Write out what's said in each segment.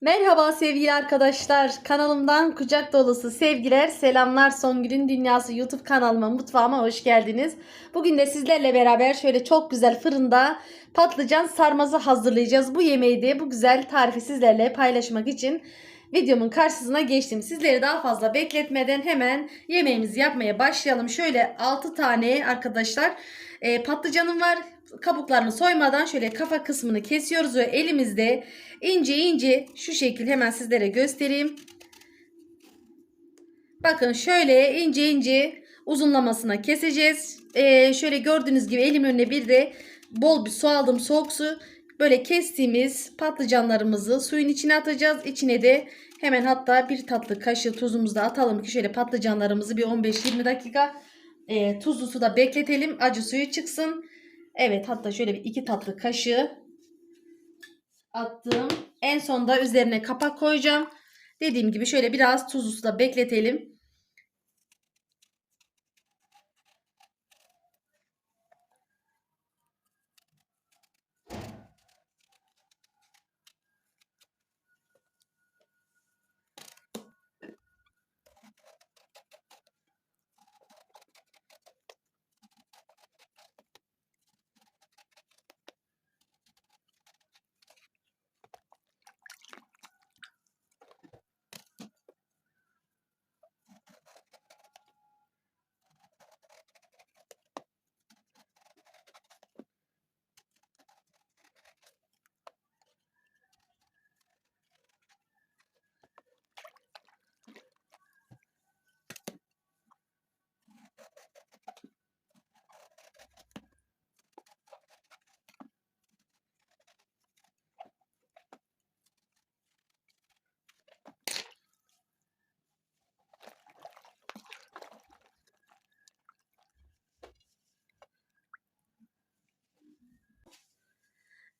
Merhaba sevgili arkadaşlar. Kanalımdan kucak dolusu sevgiler, selamlar. Songül'ün Dünyası YouTube kanalıma, mutfağıma hoş geldiniz. Bugün de sizlerle beraber şöyle çok güzel fırında patlıcan sarması hazırlayacağız. Bu yemeği de bu güzel tarifi sizlerle paylaşmak için videomun karşısına geçtim. Sizleri daha fazla bekletmeden hemen yemeğimizi yapmaya başlayalım. Şöyle 6 tane arkadaşlar e, patlıcanım var. Kabuklarını soymadan şöyle kafa kısmını kesiyoruz ve elimizde ince ince şu şekil hemen sizlere göstereyim. Bakın şöyle ince ince uzunlamasına keseceğiz. Ee, şöyle gördüğünüz gibi elim önüne bir de bol bir su aldım soğuk su. Böyle kestiğimiz patlıcanlarımızı suyun içine atacağız. İçine de hemen hatta bir tatlı kaşığı tuzumuzu da atalım ki şöyle patlıcanlarımızı bir 15-20 dakika e, tuzlu suda bekletelim. Acı suyu çıksın. Evet hatta şöyle bir iki tatlı kaşığı attım. En sonda üzerine kapak koyacağım. Dediğim gibi şöyle biraz tuzlu suda bekletelim.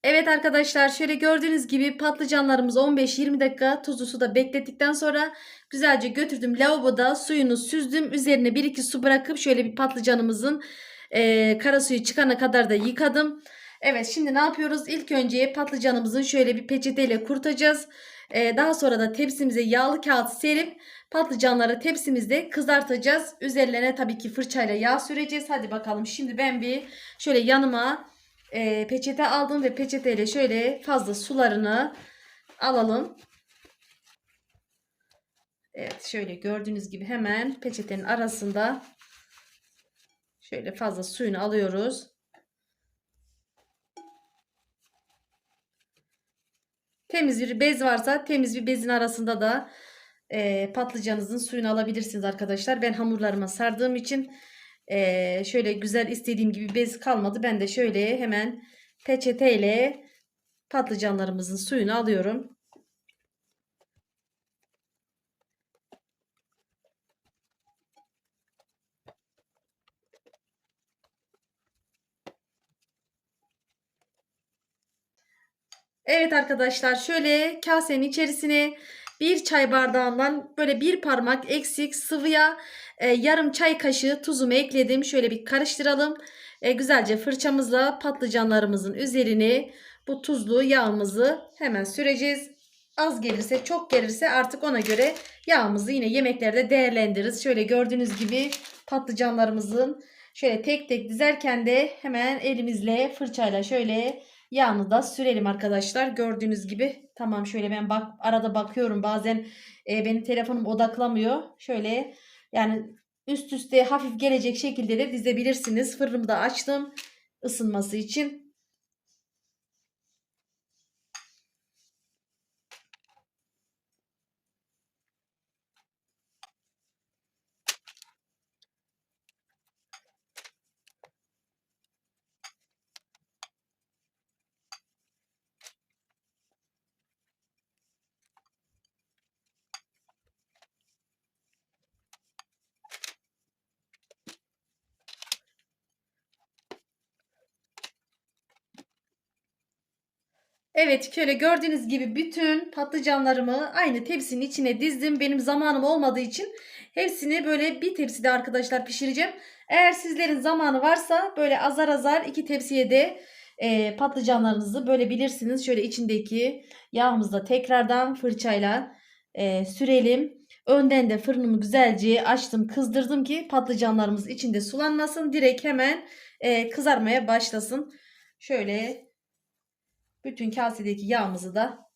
Evet arkadaşlar şöyle gördüğünüz gibi patlıcanlarımızı 15-20 dakika tuzlu suda beklettikten sonra güzelce götürdüm lavaboda suyunu süzdüm. Üzerine 1-2 su bırakıp şöyle bir patlıcanımızın e, kara suyu çıkana kadar da yıkadım. Evet şimdi ne yapıyoruz? İlk önce patlıcanımızın şöyle bir peçeteyle kurutacağız. E, daha sonra da tepsimize yağlı kağıt serip patlıcanları tepsimizde kızartacağız. Üzerlerine tabii ki fırçayla yağ süreceğiz. Hadi bakalım şimdi ben bir şöyle yanıma e, peçete aldım ve peçeteyle şöyle fazla sularını alalım. Evet şöyle gördüğünüz gibi hemen peçetenin arasında şöyle fazla suyunu alıyoruz. Temiz bir bez varsa temiz bir bezin arasında da e, patlıcanınızın suyunu alabilirsiniz arkadaşlar. Ben hamurlarıma sardığım için ee, şöyle güzel istediğim gibi bez kalmadı. Ben de şöyle hemen peçeteyle patlıcanlarımızın suyunu alıyorum. Evet arkadaşlar şöyle kasenin içerisine bir çay bardağından böyle bir parmak eksik sıvı yağ e, yarım çay kaşığı tuzumu ekledim. Şöyle bir karıştıralım. E, güzelce fırçamızla patlıcanlarımızın üzerine bu tuzlu yağımızı hemen süreceğiz. Az gelirse çok gelirse artık ona göre yağımızı yine yemeklerde değerlendiririz. Şöyle gördüğünüz gibi patlıcanlarımızın şöyle tek tek dizerken de hemen elimizle fırçayla şöyle yağını da sürelim arkadaşlar. Gördüğünüz gibi tamam şöyle ben bak arada bakıyorum bazen e, benim telefonum odaklamıyor. Şöyle yani üst üste hafif gelecek şekilde de dizebilirsiniz. Fırınımı da açtım ısınması için. Evet şöyle gördüğünüz gibi bütün patlıcanlarımı aynı tepsinin içine dizdim. Benim zamanım olmadığı için hepsini böyle bir tepside arkadaşlar pişireceğim. Eğer sizlerin zamanı varsa böyle azar azar iki tepsiye de e, patlıcanlarınızı bölebilirsiniz. Şöyle içindeki yağımızı da tekrardan fırçayla e, sürelim. Önden de fırınımı güzelce açtım kızdırdım ki patlıcanlarımız içinde sulanmasın. Direkt hemen e, kızarmaya başlasın. Şöyle bütün kasedeki yağımızı da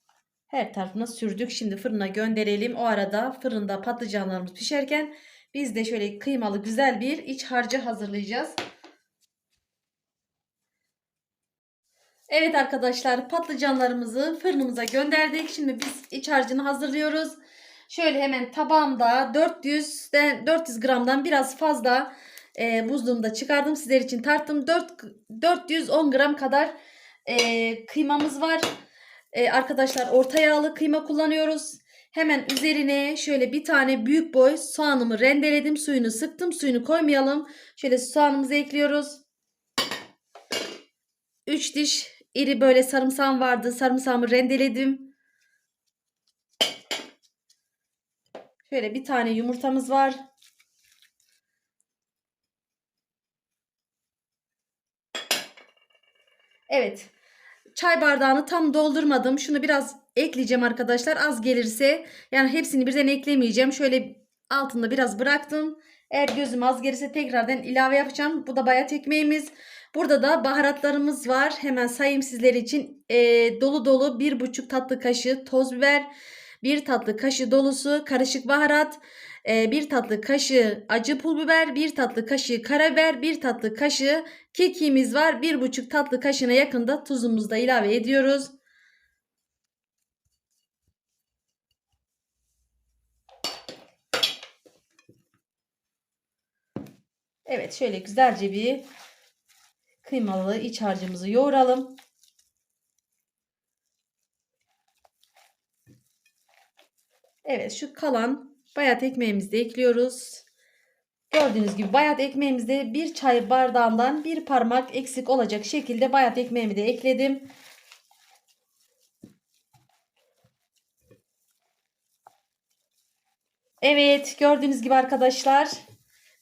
her tarafına sürdük. Şimdi fırına gönderelim. O arada fırında patlıcanlarımız pişerken biz de şöyle kıymalı güzel bir iç harcı hazırlayacağız. Evet arkadaşlar patlıcanlarımızı fırınımıza gönderdik. Şimdi biz iç harcını hazırlıyoruz. Şöyle hemen tabağımda 400'den 400 gramdan biraz fazla e, buzluğumda çıkardım. Sizler için tarttım. 4, 410 gram kadar e, kıymamız var. E, arkadaşlar orta yağlı kıyma kullanıyoruz. Hemen üzerine şöyle bir tane büyük boy soğanımı rendeledim. Suyunu sıktım. Suyunu koymayalım. Şöyle soğanımızı ekliyoruz. 3 diş iri böyle sarımsağım vardı. Sarımsağımı rendeledim. Şöyle bir tane yumurtamız var. Evet. Çay bardağını tam doldurmadım. Şunu biraz ekleyeceğim arkadaşlar. Az gelirse yani hepsini birden eklemeyeceğim. Şöyle altında biraz bıraktım. Eğer gözüm az gelirse tekrardan ilave yapacağım. Bu da bayat ekmeğimiz. Burada da baharatlarımız var. Hemen sayayım sizler için. E, dolu dolu bir buçuk tatlı kaşığı toz biber. bir tatlı kaşığı dolusu karışık baharat. 1 tatlı kaşığı acı pul biber, 1 tatlı kaşığı karabiber, 1 tatlı kaşığı kekiğimiz var. 1,5 tatlı kaşığına yakında tuzumuzu da ilave ediyoruz. Evet şöyle güzelce bir kıymalı iç harcımızı yoğuralım. Evet şu kalan bayat ekmeğimizi de ekliyoruz. Gördüğünüz gibi bayat ekmeğimizde bir çay bardağından bir parmak eksik olacak şekilde bayat ekmeğimi de ekledim. Evet gördüğünüz gibi arkadaşlar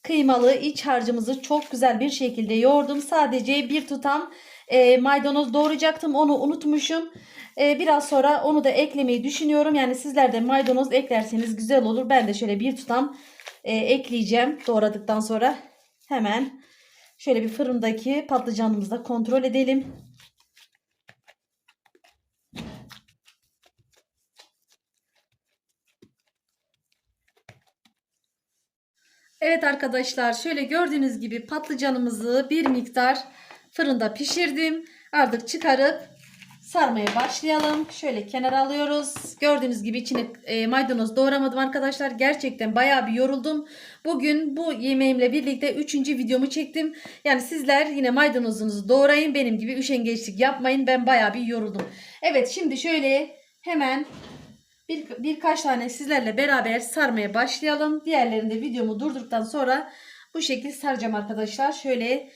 kıymalı iç harcımızı çok güzel bir şekilde yoğurdum. Sadece bir tutam e, maydanoz doğrayacaktım onu unutmuşum. E, biraz sonra onu da eklemeyi düşünüyorum. Yani sizler de maydanoz eklerseniz güzel olur. Ben de şöyle bir tutam e, ekleyeceğim doğradıktan sonra. Hemen şöyle bir fırındaki patlıcanımızı da kontrol edelim. Evet arkadaşlar şöyle gördüğünüz gibi patlıcanımızı bir miktar fırında pişirdim. Artık çıkarıp sarmaya başlayalım. Şöyle kenara alıyoruz. Gördüğünüz gibi içine e, maydanoz doğramadım arkadaşlar. Gerçekten baya bir yoruldum. Bugün bu yemeğimle birlikte 3. videomu çektim. Yani sizler yine maydanozunuzu doğrayın. Benim gibi üşengeçlik yapmayın. Ben baya bir yoruldum. Evet şimdi şöyle hemen bir, birkaç tane sizlerle beraber sarmaya başlayalım. Diğerlerini de videomu durdurduktan sonra bu şekilde saracağım arkadaşlar. Şöyle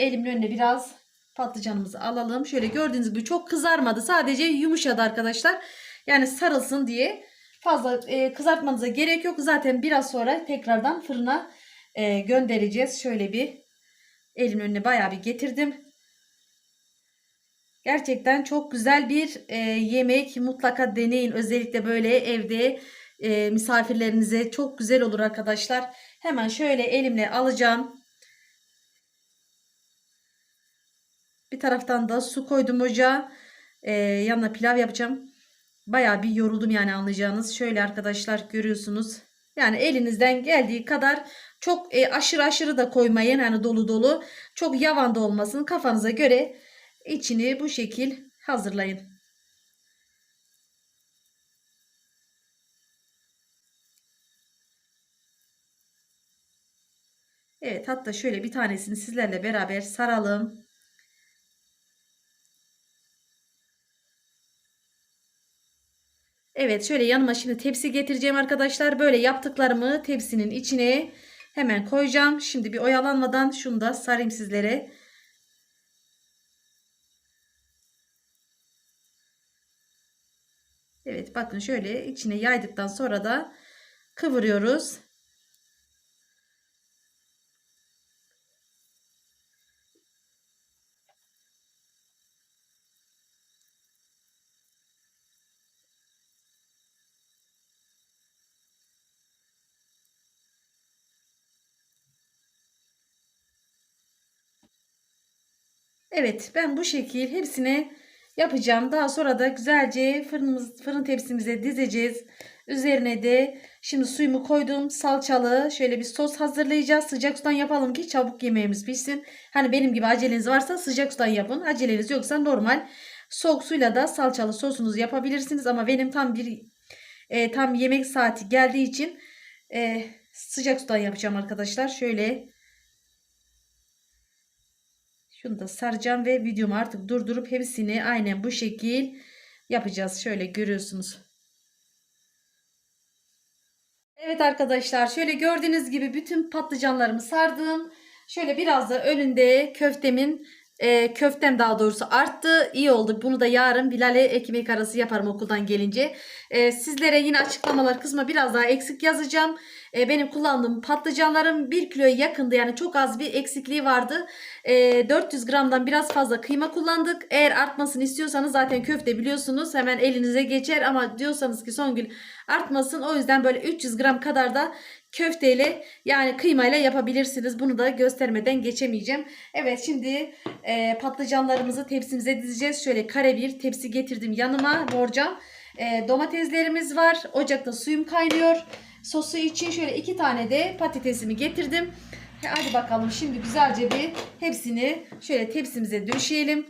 elimin önüne biraz patlıcanımızı alalım. Şöyle gördüğünüz gibi çok kızarmadı. Sadece yumuşadı arkadaşlar. Yani sarılsın diye fazla e, kızartmanıza gerek yok. Zaten biraz sonra tekrardan fırına e, göndereceğiz. Şöyle bir elimin önüne bayağı bir getirdim. Gerçekten çok güzel bir e, yemek. Mutlaka deneyin. Özellikle böyle evde e, misafirlerinize çok güzel olur arkadaşlar. Hemen şöyle elimle alacağım. Bir taraftan da su koydum ocağa. Ee, yanına pilav yapacağım. Baya bir yoruldum yani anlayacağınız. Şöyle arkadaşlar görüyorsunuz. Yani elinizden geldiği kadar çok e, aşırı aşırı da koymayın. Yani dolu dolu. Çok yavan da olmasın. Kafanıza göre içini bu şekil hazırlayın. Evet hatta şöyle bir tanesini sizlerle beraber saralım. Evet şöyle yanıma şimdi tepsi getireceğim arkadaşlar. Böyle yaptıklarımı tepsinin içine hemen koyacağım. Şimdi bir oyalanmadan şunu da sarayım sizlere. Evet bakın şöyle içine yaydıktan sonra da kıvırıyoruz. Evet ben bu şekil hepsini yapacağım. Daha sonra da güzelce fırınımız, fırın tepsimize dizeceğiz. Üzerine de şimdi suyumu koydum. Salçalı şöyle bir sos hazırlayacağız. Sıcak sudan yapalım ki çabuk yemeğimiz pişsin. Hani benim gibi aceleniz varsa sıcak sudan yapın. Aceleniz yoksa normal soğuk suyla da salçalı sosunuzu yapabilirsiniz. Ama benim tam bir e, tam yemek saati geldiği için e, sıcak sudan yapacağım arkadaşlar. Şöyle şunu da saracağım ve videomu artık durdurup hepsini aynen bu şekil yapacağız. Şöyle görüyorsunuz. Evet arkadaşlar şöyle gördüğünüz gibi bütün patlıcanlarımı sardım. Şöyle biraz da önünde köftemin e, köftem daha doğrusu arttı. İyi oldu. Bunu da yarın Bilal'e ekmek arası yaparım okuldan gelince. E, sizlere yine açıklamalar kısmına biraz daha eksik yazacağım. E, benim kullandığım patlıcanlarım 1 kiloya yakındı. Yani çok az bir eksikliği vardı. E, 400 gramdan biraz fazla kıyma kullandık. Eğer artmasını istiyorsanız zaten köfte biliyorsunuz hemen elinize geçer. Ama diyorsanız ki Songül artmasın. O yüzden böyle 300 gram kadar da köfteyle yani kıymayla yapabilirsiniz. Bunu da göstermeden geçemeyeceğim. Evet şimdi e, patlıcanlarımızı tepsimize dizeceğiz. Şöyle kare bir tepsi getirdim yanıma borcam. E, domateslerimiz var. Ocakta suyum kaynıyor. Sosu için şöyle iki tane de patatesimi getirdim. Hadi bakalım şimdi güzelce bir hepsini şöyle tepsimize döşeyelim.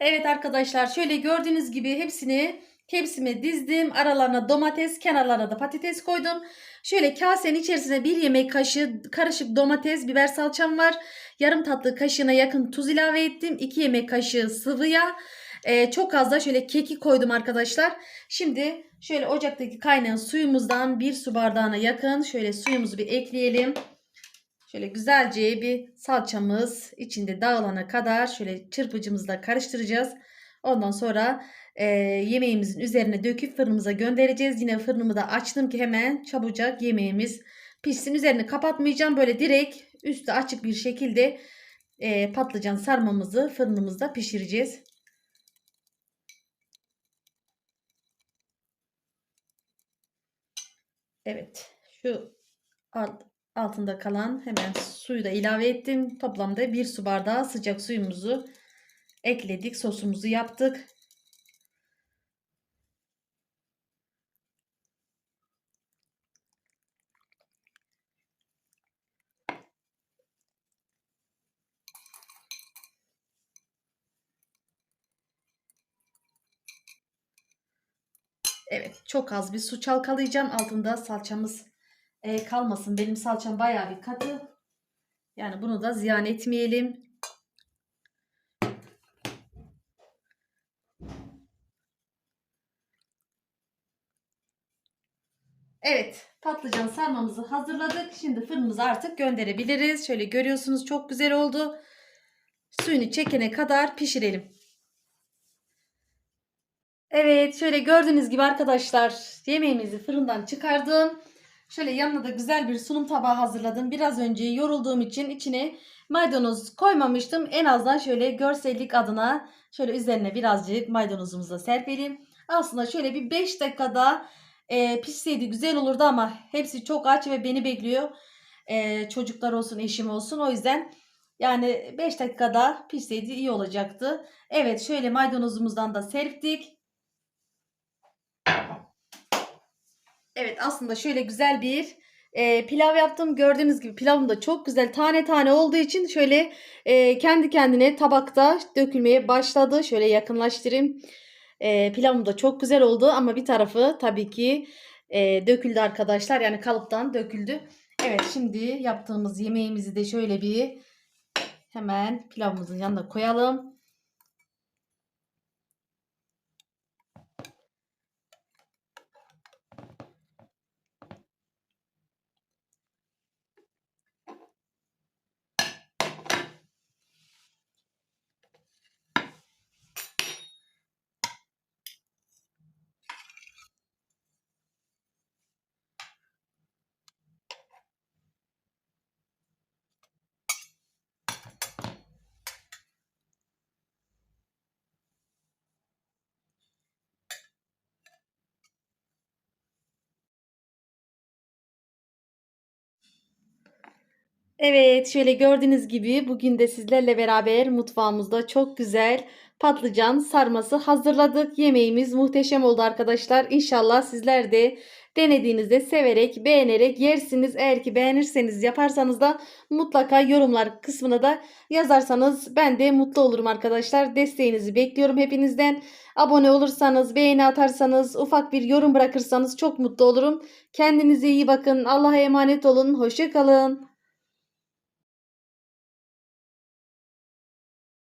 Evet arkadaşlar şöyle gördüğünüz gibi hepsini tepsime dizdim. Aralarına domates, kenarlarına da patates koydum. Şöyle kasenin içerisine bir yemek kaşığı karışık domates, biber salçam var. Yarım tatlı kaşığına yakın tuz ilave ettim. 2 yemek kaşığı sıvı yağ. Ee, çok az da şöyle keki koydum arkadaşlar. Şimdi şöyle ocaktaki kaynayan suyumuzdan bir su bardağına yakın şöyle suyumuzu bir ekleyelim. Şöyle güzelce bir salçamız içinde dağılana kadar şöyle çırpıcımızla karıştıracağız. Ondan sonra e, yemeğimizin üzerine döküp fırınımıza göndereceğiz. Yine fırınımı da açtım ki hemen çabucak yemeğimiz pişsin. Üzerini kapatmayacağım. Böyle direkt üstü açık bir şekilde e, patlıcan sarmamızı fırınımızda pişireceğiz. Evet. Şu alt, altında kalan hemen suyu da ilave ettim. Toplamda bir su bardağı sıcak suyumuzu ekledik. Sosumuzu yaptık. Evet çok az bir su çalkalayacağım. Altında salçamız e, kalmasın. Benim salçam bayağı bir katı. Yani bunu da ziyan etmeyelim. Evet patlıcan sarmamızı hazırladık. Şimdi fırınımıza artık gönderebiliriz. Şöyle görüyorsunuz çok güzel oldu. Suyunu çekene kadar pişirelim. Evet şöyle gördüğünüz gibi arkadaşlar yemeğimizi fırından çıkardım. Şöyle yanına da güzel bir sunum tabağı hazırladım. Biraz önce yorulduğum için içine maydanoz koymamıştım. En azından şöyle görsellik adına şöyle üzerine birazcık maydanozumuzu da serpelim. Aslında şöyle bir 5 dakikada e, pişseydi güzel olurdu ama hepsi çok aç ve beni bekliyor. E, çocuklar olsun, eşim olsun. O yüzden yani 5 dakikada pişseydi iyi olacaktı. Evet şöyle maydanozumuzdan da serptik. Evet aslında şöyle güzel bir e, pilav yaptım. Gördüğünüz gibi pilavım da çok güzel tane tane olduğu için şöyle e, kendi kendine tabakta dökülmeye başladı. Şöyle yakınlaştırayım. E, pilavım da çok güzel oldu ama bir tarafı tabii ki e, döküldü arkadaşlar. Yani kalıptan döküldü. Evet şimdi yaptığımız yemeğimizi de şöyle bir hemen pilavımızın yanına koyalım. Evet, şöyle gördüğünüz gibi bugün de sizlerle beraber mutfağımızda çok güzel patlıcan sarması hazırladık. Yemeğimiz muhteşem oldu arkadaşlar. İnşallah sizler de denediğinizde severek, beğenerek yersiniz. Eğer ki beğenirseniz yaparsanız da mutlaka yorumlar kısmına da yazarsanız ben de mutlu olurum arkadaşlar. Desteğinizi bekliyorum hepinizden. Abone olursanız, beğeni atarsanız, ufak bir yorum bırakırsanız çok mutlu olurum. Kendinize iyi bakın. Allah'a emanet olun. Hoşça kalın.